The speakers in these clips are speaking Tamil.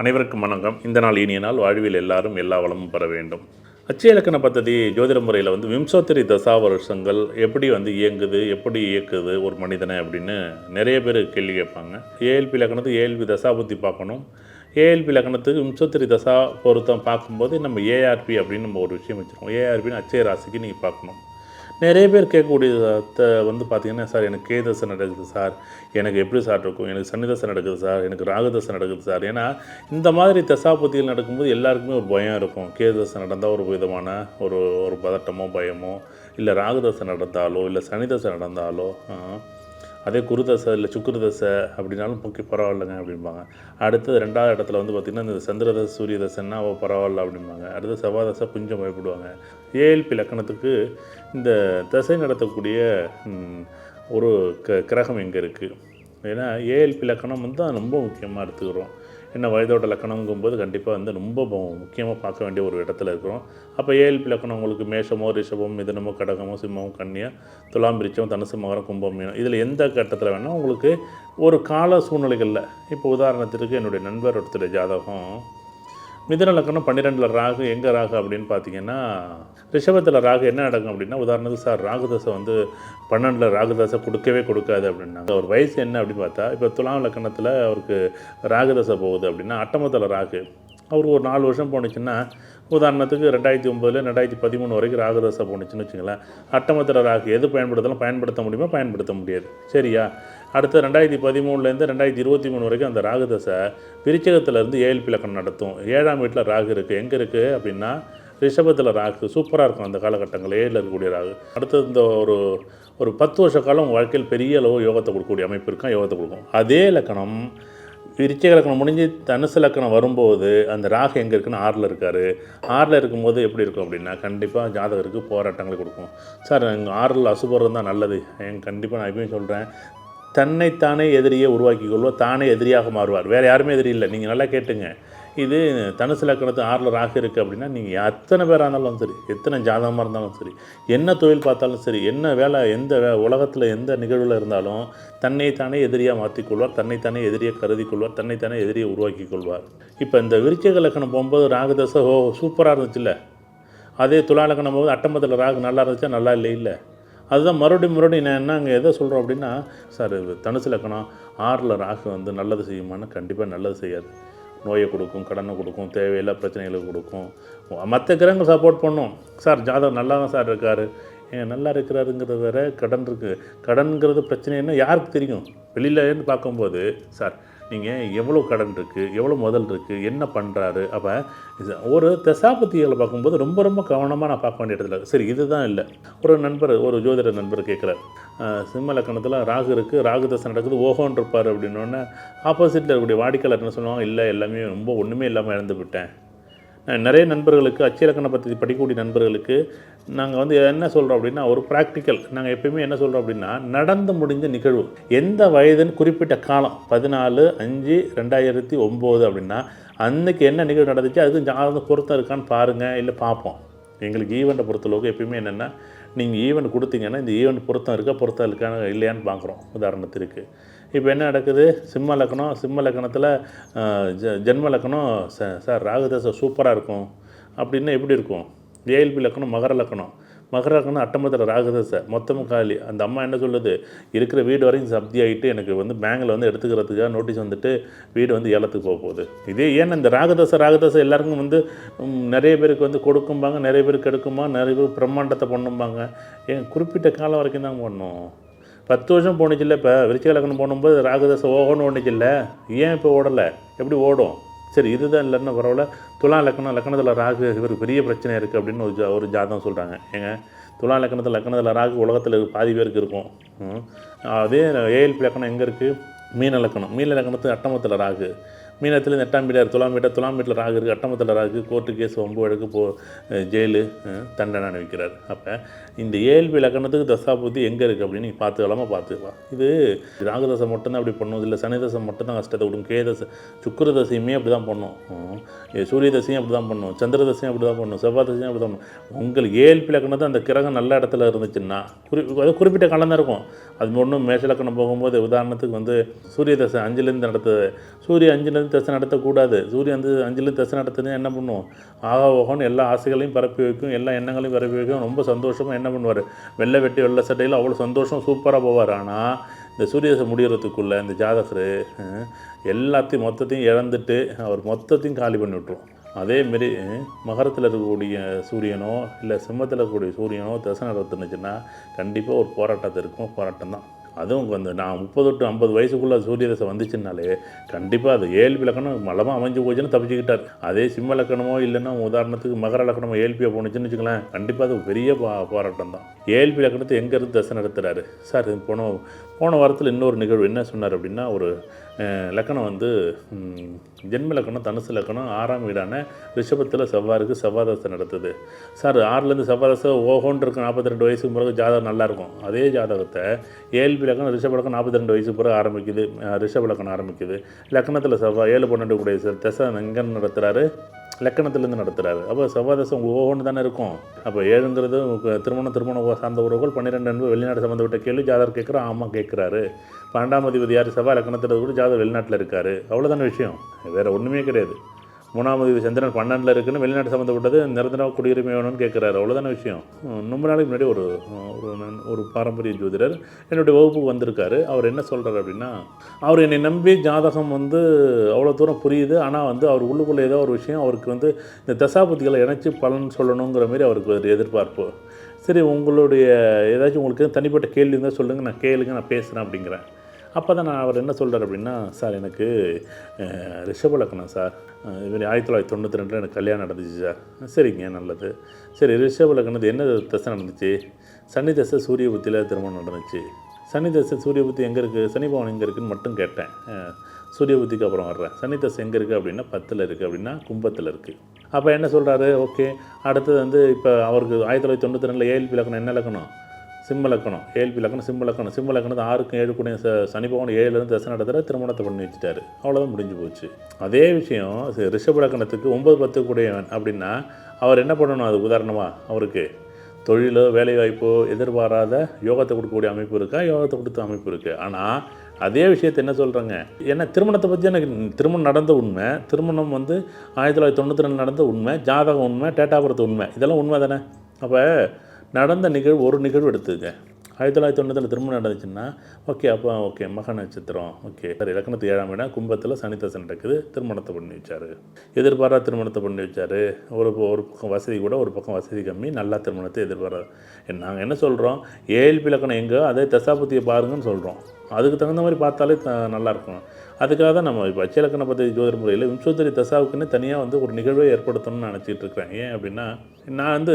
அனைவருக்கும் வணக்கம். இந்த நாள் இனிய நாள். வாழ்வில் எல்லாரும் எல்லா வளமும் பெற வேண்டும். அச்சய இலக்கண பத்ததி ஜோதிட முறையில் வந்து விம்சோத்திரி தசா வருஷங்கள் எப்படி வந்து இயங்குது எப்படி இயக்குது ஒரு மனிதனை அப்படின்னு நிறைய பேர் கேள்வி கேட்பாங்க. ஏஎல்பி இலக்கணத்துக்கு ஏஎல்பி தசா புத்தி பார்க்கணும். ஏஎல்பி இலக்கணத்துக்கு விம்சோத்திரி தசா பொருத்தம் பார்க்கும்போது நம்ம ஏஆர்பி அப்படின்னு நம்ம ஒரு விஷயம் வச்சுருக்கோம். ஏஆர்பின்னு அச்சய ராசிக்கு நீங்கள் பார்க்கணும். நிறைய பேர் கேட்கக்கூடியதை வந்து பார்த்தீங்கன்னா சார் எனக்கு கேதசை நடக்குது சார். எனக்கு எப்படி சார் இருக்கும்? எனக்கு சன்னிதசை நடக்குது சார். எனக்கு ராகதசை நடக்குது சார். ஏன்னா இந்த மாதிரி தசாபதிகள் நடக்கும்போது எல்லாருக்குமே ஒரு பயம் இருக்கும். கேதசை நடந்தால் ஒரு விதமான ஒரு ஒரு பதட்டமோ பயமோ இல்லை ராகதசை நடந்தாலோ இல்லை சனிதசை நடந்தாலோ அதே குருதசை இல்லை சுக்குருதசை அப்படின்னாலும் முக்கிய பரவாயில்லைங்க அப்படிம்பாங்க. அடுத்தது ரெண்டாவது இடத்துல வந்து பார்த்திங்கன்னா இந்த சந்திரதசை சூரிய தசைன்னா அவள் பரவாயில்ல அப்படிம்பாங்க. அடுத்து செவ்வாதசை கொஞ்சம் பயப்படுவாங்க. ஏஎல்பி லக்கணத்துக்கு இந்த தசை நடத்தக்கூடிய ஒரு க கிரகம் எங்கே இருக்குது ஏன்னா ஏஎல்பி லக்கணம் வந்து ரொம்ப முக்கியமாக எடுத்துக்கிறோம். என்ன வயதோட லக்கணங்கும்போது கண்டிப்பாக வந்து ரொம்ப முக்கியமாக பார்க்க வேண்டிய ஒரு இடத்துல இருக்கிறோம். அப்போ ஏஎல்பி லக்கணம் உங்களுக்கு மேஷமோ ரிஷபம் மிதனமோ கடகமோ சிம்மமோ கன்னியா துலாம் பிரிச்சம் தனுசு மகரம் கும்பம் மீனம் இதில் எந்த கட்டத்தில் வேணால் உங்களுக்கு ஒரு கால சூழ்நிலைகளில் இப்போ உதாரணத்திற்கு என்னுடைய நண்பர் ஒருத்தர் ஜாதகம் மிதன லக்கணம் பன்னிரெண்டில் ராகு எங்கே ராகு அப்படின்னு பார்த்தீங்கன்னா ரிஷபத்தில் ராகு என்ன நடக்கும் அப்படின்னா உதாரணத்துக்கு சார் ராகுதசை வந்து பன்னெண்டில் ராகுதசை கொடுக்கவே கொடுக்காது அப்படின்னாங்க. அவர் வயசு என்ன அப்படின்னு பார்த்தா இப்போ துலாம் லக்கணத்தில் அவருக்கு ராகுதசை போகுது அப்படின்னா அட்டமத்தில் ராகு. அவருக்கு ஒரு நாலு வருஷம் போணுச்சுன்னா உதாரணத்துக்கு ரெண்டாயிரத்தி ஒம்பதுல ரெண்டாயிரத்தி பதிமூணு வரைக்கும் ராகுதசை போணுச்சுன்னு வச்சுங்களேன் அட்டமத்தில் ராகு எது பயன்படுத்தலாம் பயன்படுத்த முடியுமோ பயன்படுத்த முடியாது. சரியா? அடுத்து ரெண்டாயிரத்தி பதிமூணுலேருந்து ரெண்டாயிரத்தி இருபத்தி மூணு வரைக்கும் அந்த ராகு தசை விருச்சகத்துலேருந்து ஏழு லக்கணம் நடத்தும். ஏழாம் வீட்டில் ராகு இருக்குது எங்கே இருக்குது அப்படின்னா ரிஷபத்தில் ராகு சூப்பராக இருக்கும் அந்த காலகட்டங்கள் ஏழில் இருக்கக்கூடிய ராகு. அடுத்தது இந்த ஒரு ஒரு பத்து வருஷ காலம் வாழ்க்கையில் பெரிய அளவு யோகத்தை கொடுக்கக்கூடிய அமைப்பு இருக்கும் யோகத்தை கொடுக்கும். அதே லக்கணம் விருச்சிக லக்கணம் முடிஞ்சு தனுசு லக்கணம் வரும்போது அந்த ராகு எங்கே இருக்குன்னு ஆறில் இருக்கார். ஆறில் இருக்கும்போது எப்படி இருக்கும் அப்படின்னா கண்டிப்பாக ஜாதகருக்கு போராட்டங்களை கொடுக்கும். சார் எங்கள் ஆறில் அசுபரம் இருந்தால் நல்லது. என் கண்டிப்பாக நான் எப்பயும் சொல்கிறேன் தன்னைத்தானே எதிரியை உருவாக்கி கொள்வோம் தானே எதிரியாக மாறுவார். வேறு யாருமே எதிரி இல்லை. நீங்கள் நல்லா கேட்டுங்க. இது தனுசு லக்கணத்து ஆறில் ராக இருக்குது அப்படின்னா நீங்கள் எத்தனை பேராக இருந்தாலும் சரி எத்தனை ஜாதகமாக இருந்தாலும் சரி என்ன தொழில் பார்த்தாலும் சரி என்ன வேலை எந்த வே உலகத்தில் எந்த நிகழ்வில் இருந்தாலும் தன்னைத்தானே எதிரியாக மாற்றிக்கொள்வார் தன்னைத்தானே எதிரியாக கருதி கொள்வார் தன்னைத்தானே எதிரியை உருவாக்கி கொள்வார். இப்போ இந்த விருச்சக லக்கணம் போகும்போது ராகுதசை ஓ சூப்பராக இருந்துச்சுல்ல. அதே துலா லக்கணம் போது அட்டம்பத்தில் ராகு நல்லா இருந்துச்சா நல்லா இல்லை இல்லை? அதுதான் மறுபடியும் மறுபடியும் நான் என்ன அங்கே எதை சொல்கிறோம் அப்படின்னா சார் இது தனுசு லக்கணம் ஆறில் ராகு வந்து நல்லது செய்யுமான்னு கண்டிப்பாக நல்லது செய்யாது. நோயை கொடுக்கும் கடனை கொடுக்கும் தேவையில்லா பிரச்சனைகளை கொடுக்கும். மற்ற கிரகங்கள் சப்போர்ட் பண்ணும். சார் ஜாதகம் நல்லா தான் சார் இருக்கார். நல்லா இருக்கிறாருங்கிறது வேற கடன் இருக்குது கடன்கிறது பிரச்சனைன்னா யாருக்கு தெரியும்? வெளியிலேருந்து பார்க்கும்போது சார் நீங்கள் எவ்வளோ கடன் இருக்குது எவ்வளோ முதல் இருக்குது என்ன பண்ணுறாரு அப்போ இது ஒரு தசாபத்திகளை பார்க்கும்போது ரொம்ப ரொம்ப கவனமாக நான் பார்க்க வேண்டிய இடத்துல சரி இதுதான் இல்லை. ஒரு நண்பர் ஒரு ஜோதிட நண்பர் கேட்குறார். சிம்ம லக்கணத்தில் ராகு இருக்குது ராகு தசை நடக்குது. ஓஹோன்னு இருப்பார் அப்படின்னோடனே ஆப்போசிட்டில் இருக்கக்கூடிய வாடிக்கையாளர் என்ன சொல்லுவாங்க? இல்லை எல்லாமே ரொம்ப ஒன்றுமே இல்லாமல் இழந்து விட்டேன். நிறைய நண்பர்களுக்கு அச்சிலக்கண பற்றி படிக்கக்கூடிய நண்பர்களுக்கு நாங்கள் வந்து என்ன சொல்கிறோம் அப்படின்னா ஒரு ப்ராக்டிக்கல் நாங்கள் எப்பயுமே என்ன சொல்கிறோம் அப்படின்னா நடந்து முடிஞ்ச நிகழ்வு. எந்த வயதுன்னு குறிப்பிட்ட காலம் பதினாலு அஞ்சு ரெண்டாயிரத்தி ஒம்பது அப்படின்னா அன்றைக்கி என்ன நிகழ்வு நடந்துச்சு அதுக்கு ஜாதகம் பொருத்தம் இருக்கான்னு பாருங்கள் இல்லை பார்ப்போம் எங்களுக்கு ஈவெண்ட்டை பொறுத்தளவுக்கு எப்பயுமே என்னென்னா நீங்கள் ஈவெண்ட் கொடுத்தீங்கன்னா இந்த ஈவெண்ட் பொருத்தம் இருக்கா பொருத்தம் இருக்கான இல்லையான்னு பார்க்குறோம் உதாரணத்திற்கு. இப்போ என்ன நடக்குது? சிம்ம லக்கணம் சிம்ம லக்கணத்தில் ஜ ஜென்ம லக்கணம் ச- சார் ராகுதசை சூப்பராக இருக்கும். அப்படின்னா எப்படி இருக்கும்? ஏஎல்பி லக்கணம் மகர லக்கணம். மகர அட்டம்பத்தில் அட்டமத்தில் ராகுதசை. மொத்தமும் காலி. அந்த அம்மா என்ன சொல்லுது? இருக்கிற வீடு வரைக்கும் சப்தி ஆகிட்டு எனக்கு வந்து பேங்கில் வந்து எடுத்துக்கிறதுக்காக நோட்டீஸ் வந்துட்டு வீடு வந்து ஏலத்துக்கு போக போகுது. இதே ஏன் இந்த ராகதசை ராகதசை எல்லாருக்கும் வந்து நிறைய பேருக்கு வந்து கொடுக்கும்பாங்க நிறைய பேருக்கு எடுக்குமா நிறைய பேர் பிரம்மாண்டத்தை பண்ணும்பாங்க. ஏன் குறிப்பிட்ட காலம் வரைக்கும் தான் பண்ணும்? பத்து வருஷம் போணுச்சுல்ல இப்போ விருச்சிக போகும்போது போடும்போது ராகதசை ஓகோன்னு இல்லை ஏன் இப்போ ஓடலை? எப்படி ஓடும்? சரி இதுதான் இல்லைன்னா பரவாயில்ல. துலா லக்கணம் லக்கணத்தில் ராகு இவருக்கு பெரிய பிரச்சனை இருக்குது அப்படின்னு ஒரு ஜா ஒரு ஜாதகம் சொல்கிறாங்க ஏங்க துலா லக்கணத்தில் லக்கணத்தில் ராகு உலகத்தில் பாதி பேருக்கு இருக்கும். அதே ஏஎல்பி லக்கணம் எங்கே இருக்குது மீன லக்கணம் மீன லக்கணத்து அட்டமத்தில் ராகு. மீனத்தில் எட்டாம் வீடார் துலாம் மீட்டர் துலாம் வீட்டில் ராகு இருக்குது அட்டமத்தில் ராகு கோர்ட்டு கேஸ் ஒம்பு வழக்கு போ ஜெயிலு தண்டனை அனுபவிக்கிறார். அப்போ இந்த ஏழ்வி லக்கணத்துக்கு தசாபுத்தி எங்கே இருக்குது அப்படின்னு நீங்கள் பார்த்துக்கலாமா? பார்த்துக்கலாம் இது ராகுதசை மட்டும்தான் அப்படி பண்ணும் இல்லை சனி தசை மட்டும்தான் கஷ்டத்தை கொடுக்கும் கே தசை சுக்கர தசையுமே அப்படி தான் பண்ணும் சூரிய தசையும் அப்படி தான் பண்ணும் சந்திர தசையும் அப்படி தான் பண்ணும் செவ்வாய் தசையும் அப்படி தான் பண்ணும். உங்களுக்கு ஏஎல்பி லக்கணத்தை அந்த கிரகம் நல்ல இடத்துல இருந்துச்சுன்னா குறி அது குறிப்பிட்ட காலம் தான் இருக்கும். அது ஒன்றும் மேஷ லக்கணம் போகும்போது உதாரணத்துக்கு வந்து சூரிய தசை அஞ்சுலேருந்து நடத்துது சூரிய அஞ்சுலேருந்து அஞ்சுலேருந்து தசை நடத்தக்கூடாது. சூரியன் வந்து அஞ்சுலேருந்து தசை நடத்துறது என்ன பண்ணுவோம்? ஆகா ஓகோன்னு எல்லா ஆசைகளையும் பரப்பி வைக்கும் எல்லா எண்ணங்களையும் பரப்பி வைக்கும். ரொம்ப சந்தோஷமாக என்ன பண்ணுவார்? வெள்ளை வெட்டி வெள்ளை சட்டையில் அவ்வளோ சந்தோஷம் சூப்பராக போவார். ஆனால் இந்த சூரியதசை முடிகிறதுக்குள்ளே இந்த ஜாதகர் எல்லாத்தையும் மொத்தத்தையும் இழந்துட்டு அவர் மொத்தத்தையும் காலி பண்ணி விட்ருவோம் அதேமாரி மகரத்தில் இருக்கக்கூடிய சூரியனோ இல்லை சிம்மத்தில் இருக்கக்கூடிய சூரியனோ தசை நடத்துனுச்சுன்னா கண்டிப்பாக ஒரு போராட்டத்தை இருக்கும். போராட்டம் தான் அதுவும் கொஞ்சம் நான் முப்பது டு ஐம்பது வயசுக்குள்ளே சூரிய தசை வந்துச்சுனாலே கண்டிப்பாக அது ஏழு இலக்கணம் மலமாக அமைஞ்சு போச்சுன்னு தப்பிச்சுக்கிட்டார். அதே சிம்ம லக்கணமோ இல்லைன்னா உதாரணத்துக்கு மகர லக்கணமோ ஏழ்பியாக போணுச்சுன்னு வச்சுக்கலாம் கண்டிப்பாக அது பெரிய பா போராட்டம் தான். ஏழ்பி லக்கணத்தை எங்கேருந்து தசை நடத்துகிறாரு சார் போன போன வாரத்தில் இன்னொரு நிகழ்வு என்ன சொன்னார் அப்படின்னா ஒரு லக்கணம் வந்து ஜென்ம லக்கணம் தனுசு லக்கணம் ஆறாம் வீடான ரிஷபத்தில் செவ்வாருக்கு செவ்வாதசை நடத்துது. சார் ஆறுலேருந்து செவ்வாதசை ஓஹோன்னு இருக்கு நாற்பத்தி ரெண்டு வயசுக்கு பிறகு ஜாதகம் நல்லாயிருக்கும். அதே ஜாதகத்தை ஏழ்பி லக்கணம் ரிஷப லக்கணம் நாற்பத்தி ரெண்டு வயசுக்கு பிறகு ஆரம்பிக்குது ரிஷப லக்கணம் ஆரம்பிக்குது. லக்கணத்தில் செவ்வாய் ஏழு பன்னெண்டு கூடிய ச- தசை எங்கே நடத்துகிறாரு லக்கணத்துலேருந்து நடத்துகிறாரு அப்போ செவ்வாதசம் உங்களுக்கு தானே இருக்கும். அப்போ ஏழுங்கிறது திருமணம் திருமணம் சார்ந்த உறவுகள் பன்னிரெண்டு அன்பு வெளிநாடு சம்மந்தப்பட்ட கேள்வி ஜாதகர் கேட்குறா ஆமாம் கேட்குறாரு. பன்னெண்டாம் அதிபதி யார்? செவ்வாய் லக்கணத்தில் கூட ஜாதகர் வெளிநாட்டில் இருக்காரு. அவ்வளோதான விஷயம். வேறு ஒன்றுமே கிடையாது. மூணாம் சந்திரன் பன்னெண்டில் இருக்குன்னு வெளிநாடு சம்மந்தப்பட்டது நிரந்தர குடியுரிமை வேணும்னு கேட்குறாரு அவ்வளோதான விஷயம். ரொம்ப நாளைக்கு முன்னாடி ஒரு ஒரு ஒரு பாரம்பரிய ஜோதிடர் என்னுடைய வகுப்புக்கு வந்திருக்காரு. அவர் என்ன சொல்கிறார் அப்படின்னா அவர் என்னை நம்பி ஜாதகம் வந்து அவ்வளோ தூரம் புரியுது. ஆனால் வந்து அவர் உள்ளுக்குள்ளே ஏதோ ஒரு விஷயம் அவருக்கு வந்து இந்த தசாபதிகளை இணைச்சி பலன் சொல்லணுங்கிற மாதிரி அவருக்கு ஒரு எதிர்பார்ப்பு. சரி உங்களுடைய ஏதாச்சும் உங்களுக்கு தனிப்பட்ட கேள்வி இருந்தால் சொல்லுங்கள் நான் கேளுங்க நான் பேசுகிறேன் அப்படிங்கிறேன். அப்போ தான் நான் அவர் என்ன சொல்கிறார் அப்படின்னா சார் எனக்கு ரிஷப லக்னம் சார். அஹ், ஆயிரத்தி தொள்ளாயிரத்தி தொண்ணூற்றி ரெண்டில் எனக்கு கல்யாணம் நடந்துச்சு சார். சரிங்க நல்லது. சரி ரிஷப லக்னத்து என்ன தசை நடந்துச்சு? சனி தசை சூரிய புத்தியில் திருமணம் நடந்துச்சு. சனி தசை சூரிய புத்தி எங்கே இருக்குது சனி பவன் எங்கே இருக்குதுன்னு மட்டும் கேட்டேன். சூரிய புத்திக்கு அப்புறம் வர்றேன். சனி தசை எங்கே இருக்குது அப்படின்னா பத்தில் இருக்குது அப்படின்னா கும்பத்தில் இருக்குது அப்போ என்ன சொல்கிறாரு ஓகே அடுத்தது வந்து இப்போ அவருக்கு ஆயிரத்தி தொள்ளாயிரத்தி தொண்ணூற்றி ரெண்டில் ஏஎல்பி லக்கணம் என்ன லக்கணம் சிம்மலக்கணம் ஏழ்பி லக்கணம் சிம்மலக்கணம் லக்கணம். ஆறுக்கும் ஏழு கூட ச சனி பகவான் ஏழுலேருந்து தசை நடத்துகிற திருமணத்தை பண்ணி வச்சுட்டாரு. அவ்வளோதான் முடிஞ்சு போச்சு. அதே விஷயம் ரிஷப லக்கணத்துக்கு ஒன்பது பத்து கூடியவன் அப்படின்னா அவர் என்ன பண்ணணும்? அது உதாரணமாக அவருக்கு தொழிலோ வேலைவாய்ப்போ எதிர்பாராத யோகத்தை கொடுக்கக்கூடிய அமைப்பு இருக்கா? யோகத்தை கொடுத்த அமைப்பு இருக்குது ஆனால் அதே விஷயத்தை என்ன சொல்கிறாங்க ஏன்னா திருமணத்தை பற்றி எனக்கு திருமணம் நடந்த உண்மை திருமணம் வந்து ஆயிரத்தி தொள்ளாயிரத்தி தொண்ணூற்றி ரெண்டு நடந்த உண்மை ஜாதகம் உண்மை டேட்டாபுரத்து உண்மை இதெல்லாம் உண்மை தானே அப்போ நடந்த நிகழ்வு ஒரு நிகழ்வு எடுத்துக்க ஆயிரத்தி தொள்ளாயிரத்தி தொண்ணூற்றில் திருமணம் நடந்துச்சுன்னா ஓகே அப்போ ஓகே மக நட்சத்திரம் ஓகே. சரி இலக்கணத்து ஏழாம் இடம் கும்பத்தில் சனித்தசை நடக்குது திருமணத்தை பண்ணி வச்சார். எதிர்பாரா திருமணத்தை பண்ணி வச்சார். ஒரு ஒரு பக்கம் வசதி கூட ஒரு பக்கம் வசதி கம்மி நல்லா திருமணத்தை எதிர்பாரா நாங்கள் என்ன சொல்கிறோம் ஏஎல்பி இலக்கணம் எங்கே அதே தசாபுத்தியை பாருங்கன்னு சொல்கிறோம் அதுக்கு தகுந்த மாதிரி பார்த்தாலே த நல்லாயிருக்கும் அதுக்காக தான் நம்ம இப்போ அச்சலக்கண பദ്ധதி ஜோதிட முறையில் விம்சோத்தரி தசாவுக்குன்னு தனியாக வந்து ஒரு நிகழ்வை ஏற்படுத்தணும்னு நினச்சிட்டு இருக்கிறேன். ஏன் அப்படின்னா நான் வந்து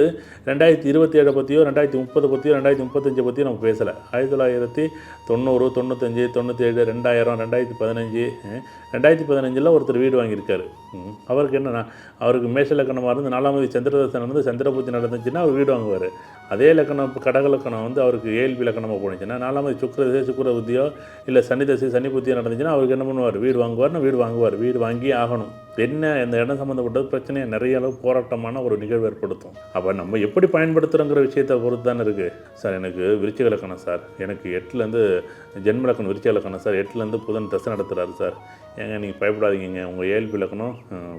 ரெண்டாயிரத்தி இருபத்தி ஏழை பற்றியோ ரெண்டாயிரத்தி முப்பது பற்றியோ ரெண்டாயிரத்தி முப்பத்தஞ்சை பற்றியோ நம்ம பேசலை. ஆயிரத்தி தொள்ளாயிரத்தி தொண்ணூறு தொண்ணூத்தஞ்சு தொண்ணூற்றேழு ரெண்டாயிரம் ரெண்டாயிரத்தி பதினஞ்சு ரெண்டாயிரத்தி பதினஞ்சில் ஒருத்தர் வீடு வாங்கியிருக்காரு. அவருக்கு என்னன்னா அவருக்கு மேஷ லக்கணமாக இருந்து நாலாமதி சந்திரதசன் வந்து சந்திரபூஜை நடந்துச்சுன்னா அவர் வீடு வாங்குவார். அதே லக்கணம் இப்போ கடக லக்கணம் வந்து அவருக்கு ஏல்பி லக்கணமாக போணுச்சுன்னா நாலாமதி சுக்கர தசை சுக்கர புத்தியோ இல்லை சனி தசை சனி புத்தியோ நடந்துச்சுன்னா அவருக்கு என்ன பண்ணுவார் வீடு வாங்குவார்னு வீடு வாங்குவார் வீடு வாங்கி ஆகணும். என்ன இந்த இடம் சம்மந்தப்பட்டது பிரச்சனையை நிறைய அளவு போராட்டமான ஒரு நிகழ்வு ஏற்படுத்தும். அப்போ நம்ம எப்படி பயன்படுத்துகிறோங்கிற விஷயத்தை பொறுத்து தானே இருக்குது சார் எனக்கு விருச்சிக இலக்கணம் சார். எனக்கு எட்டுலேருந்து ஜென்ம இலக்கணம் விருச்சிக இலக்கணம் சார். எட்டுலேருந்து புதன் தசை நடத்துகிறாரு சார். ஏங்க நீங்கள் பயப்படாதீங்க உங்கள் ஏழ்பு இலக்கணம்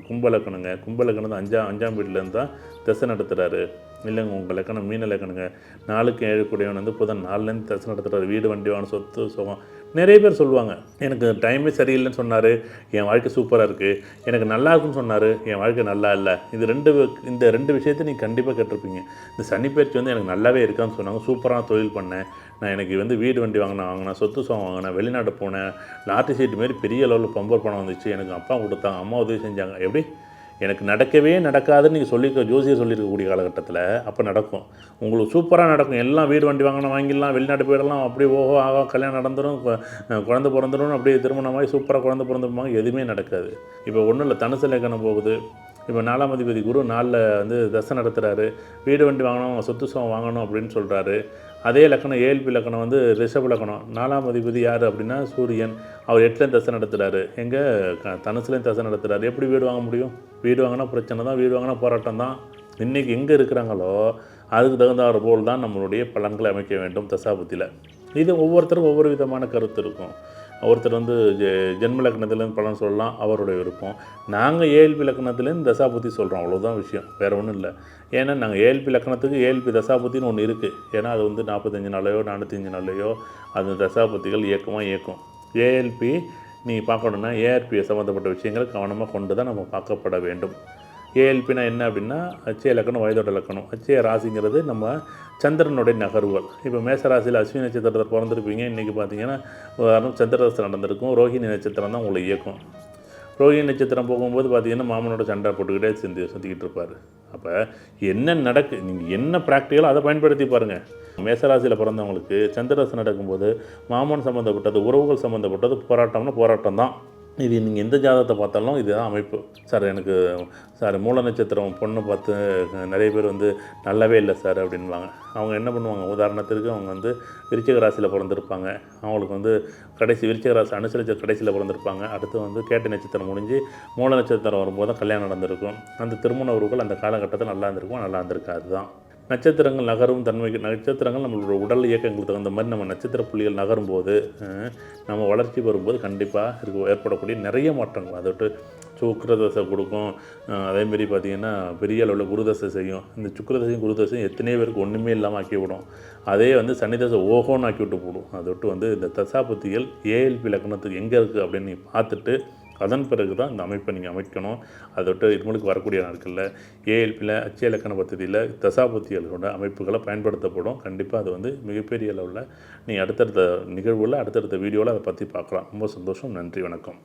கும்ப இலக்கணங்க. கும்ப இலக்கணம் அஞ்சாம் அஞ்சாம் வீட்டிலேருந்து தான் திசை நடத்துகிறாரு இல்லைங்க உங்கள் லக்கணம் மீன லக்கணங்க. நாளுக்கு ஏழு கூடியவன் வந்து புதன் நாலுலேருந்து திசை நடத்துகிறாரு வீடு வண்டி வாங்க சொத்து சுகம். நிறைய பேர் சொல்லுவாங்க எனக்கு டைமே சரியில்லைன்னு சொன்னார். என் வாழ்க்கை சூப்பராக இருக்குது எனக்கு நல்லா இருக்குன்னு சொன்னார். என் வாழ்க்கை நல்லா இல்லை. இது ரெண்டு இந்த ரெண்டு விஷயத்தை நீங்கள் கண்டிப்பாக கேட்டிருப்பீங்க. இந்த சனிப்பயிற்சி வந்து எனக்கு நல்லாவே இருக்கான்னு சொன்னாங்க. சூப்பராக தொழில் பண்ணேன். நான் எனக்கு வந்து வீடு வண்டி வாங்கினேன் வாங்கினேன் சொத்து சுகம் வாங்கினேன் வெளிநாடு போனேன். லாட்டரி சீட்டு மாரி பெரிய லெவலில் பம்பர் பணம் வந்துச்சு. எனக்கு அப்பா கொடுத்தாங்க. அம்மா உதவி செஞ்சாங்க. எப்படி? எனக்கு நடக்கவே நடக்காதுன்னு நீங்கள் சொல்லியிருக்க ஜோசியர் சொல்லியிருக்கக்கூடிய காலகட்டத்தில் அப்போ நடக்கும். உங்களுக்கு சூப்பராக நடக்கும். எல்லாம் வீடு வண்டி வாங்கணும் வாங்கிடலாம் வெளிநாட்டு போயிடலாம் அப்படியே ஓஹோ ஆகா கல்யாணம் நடந்துடும் குழந்த பிறந்துடும் அப்படியே திருமணமாகி சூப்பராக குழந்தை பிறந்துருப்பாங்க. எதுவுமே நடக்காது. இப்போ ஒன்றும் இல்லை தனுசு லேக்கணம் போகுது. இப்போ நாலாம் அதிபதி குரு நாளில் வந்து தசை நடத்துகிறாரு வீடு வண்டி வாங்கணும் சொத்து சுகம் வாங்கணும் அப்படின்னு சொல்கிறாரு அதே லக்கணம் ஏஎல்பி லக்கணம் வந்து ரிஷப லக்கணம். நாலாம் அதிபதி யார் அப்படின்னா சூரியன். அவர் எட்டுலேயும் தசை நடத்துகிறாரு எங்கே? தனுசுலேயும் தசை நடத்துகிறாரு எப்படி வீடு வாங்க முடியும்? வீடு வாங்கினா பிரச்சனை தான் வீடு வாங்கினா போராட்டம் தான். இன்றைக்கி எங்கே இருக்கிறாங்களோ அதுக்கு தகுந்தாறு போல் தான் நம்மளுடைய பலன்களை அமைக்க வேண்டும் தசாபுத்தியில். இது ஒவ்வொருத்தரும் ஒவ்வொரு விதமான கருத்து இருக்கும். ஒருத்தர் வந்து ஜெ- ஜென்ம லக்னத்துலேருந்து பலன் சொல்லலாம் அவருடைய விருப்பம். நாங்கள் ஏஎல்பி லக்னத்துலேருந்து தசாபுத்தி சொல்கிறோம் அவ்வளோதான் விஷயம் வேறு ஒன்றும் இல்லை. ஏன்னா நாங்கள் ஏஎல்பி லக்னத்துக்கு ஏஎல்பி தசாபுத்தின்னு ஒன்று இருக்குது ஏன்னா அது வந்து நாற்பத்தஞ்சு நாளையோ நானூற்றஞ்சு நாளையோ அது தசாபுத்திகள் இயக்கமாக இயக்கும். ஏஎல்பி நீ பார்க்கணுன்னா ஏஆர்பியை சம்மந்தப்பட்ட விஷயங்கள் கவனமாக கொண்டு தான் நம்ம பார்க்கப்பட வேண்டும். ஏஎல்பினா என்ன அப்படின்னா அச்சய லக்கணம் வயதோட லக்கணம் அச்சய ராசிங்கிறது நம்ம சந்திரனுடைய நகர்வுகள். இப்போ மேசராசியில் அஸ்வினி நட்சத்திரத்தில் பிறந்திருப்பீங்க. இன்றைக்கி பார்த்தீங்கன்னா உதாரணம் சந்திரராசி நடந்திருக்கும். ரோஹிணி நட்சத்திரம் தான் உங்களை இயக்கும். ரோஹிணி நட்சத்திரம் போகும்போது பார்த்தீங்கன்னா மாமனோட சண்டை போட்டுக்கிட்டே சிந்தி சுற்றிக்கிட்டு இருப்பார். அப்போ என்ன நடக்கு நீங்கள் என்ன ப்ராக்டிக்கலோ அதை பயன்படுத்தி பாருங்கள் மேசராசியில் பிறந்தவங்களுக்கு சந்திரராசி நடக்கும்போது மாமன் சம்மந்தப்பட்டது உறவுகள் சம்மந்தப்பட்டது போராட்டம்னா போராட்டம் தான் இது நீங்கள் எந்த ஜாதகத்தை பார்த்தாலும் இதுதான் அமைப்பு. சார் எனக்கு சார் மூல நட்சத்திரம் பொண்ணு பார்த்து நிறைய பேர் வந்து நல்லாவே இல்லை சார் அப்படின்வாங்க அவங்க என்ன பண்ணுவாங்க? உதாரணத்திற்கு அவங்க வந்து விருச்சிக ராசியில் பிறந்திருப்பாங்க. அவங்களுக்கு வந்து கடைசி விருச்சிக ராசி அனுசரிச்ச கடைசியில் பிறந்திருப்பாங்க. அடுத்து வந்து கேட்ட நட்சத்திரம் முடிஞ்சு மூல நட்சத்திரம் வரும்போது தான் கல்யாணம் நடந்திருக்கும். அந்த திருமண உறவுகள் அந்த காலகட்டத்தில் நல்லா இருந்திருக்கும் நல்லா இருந்திருக்காது தான் நட்சத்திரங்கள் நகரும் தன்மைக்கு நட்சத்திரங்கள் நம்மளோட உடல் இயக்கங்களுக்கு தகுந்த மாதிரி நம்ம நட்சத்திர புள்ளிகள் நகரும் போது நம்ம வளர்ச்சி வரும்போது கண்டிப்பாக இருக்க ஏற்படக்கூடிய நிறைய மாற்றங்கள். அதோட்டு சுக்கரதசை கொடுக்கும். அதேமாரி பார்த்திங்கன்னா பெரிய அளவில் குருதசை செய்யும். இந்த சுக்கிரதசையும் குருதசையும் எத்தனையோ பேருக்கு ஒன்றுமே இல்லாமல் ஆக்கி விடும். அதே வந்து சனிதசை ஓஹோன்னு ஆக்கி விட்டு போடும். அதை விட்டு வந்து இந்த தசாபத்திகள் ஏஎல்பி லக்னத்துக்கு எங்கே இருக்குது அப்படின்னு நீ பார்த்துட்டு அதன் பிறகு தான் இந்த அமைப்பை நீங்கள் அமைக்கணும். அதை விட்டு இனிமேலுக்கு வரக்கூடிய நாட்களில் ஏஎல்பியில் அச்சய இலக்கண பദ്ധதியில் தசாபுத்திகளோட அமைப்புகளை பயன்படுத்தப்படும். கண்டிப்பாக அது வந்து மிகப்பெரிய அளவில் நீ அடுத்தடுத்த நிகழ்வுல அடுத்தடுத்த வீடியோவில் அதை பற்றி பார்க்கலாம். ரொம்ப சந்தோஷம். நன்றி. வணக்கம்.